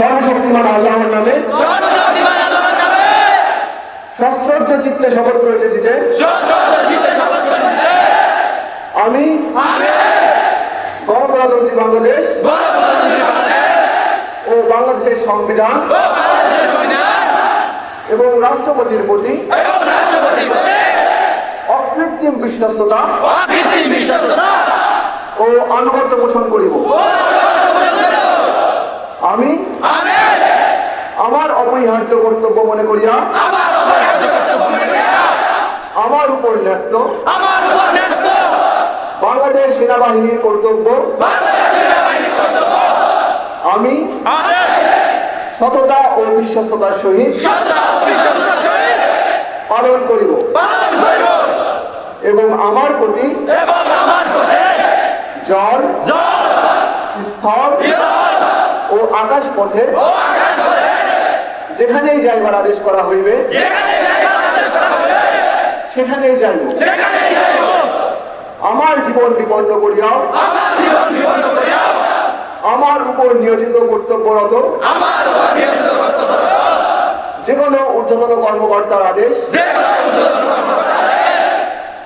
সর্বশক্তিমান আল্লাহর নামে। সর্বশক্তিমান আল্লাহর নামে। সশ্রদ্ধ চিত্তে শপথ করিতেছি যে আমি গণপ্রজাতন্ত্রী বাংলাদেশ ও বাংলাদেশের সংবিধান এবং রাষ্ট্রপতির প্রতি অকৃত্রিম বিশ্বস্ততা ও আনুগত্য পোষণ করিব। আমি? আমি আমার অপরিহার্য কর্তব্য মনে করিয়া? আমার উপর ন্যস্ত? বাংলাদেশ সেনাবাহিনীর কর্তব্য? আমি? সততা ও বিশ্বস্ততার সহিত পালন করিব। এবং আমার প্রতি জল স্থল আকাশ পথে যেখানেই যাইবার আদেশ করা হইবে সেখানেই যাইব। আমার জীবন বিপন্ন করিয়াও আমার উপর নিয়োজিত কর্তব্যরত যে কোনো ঊর্ধ্বতন কর্মকর্তার আদেশ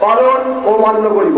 পালন ও মান্য করিব।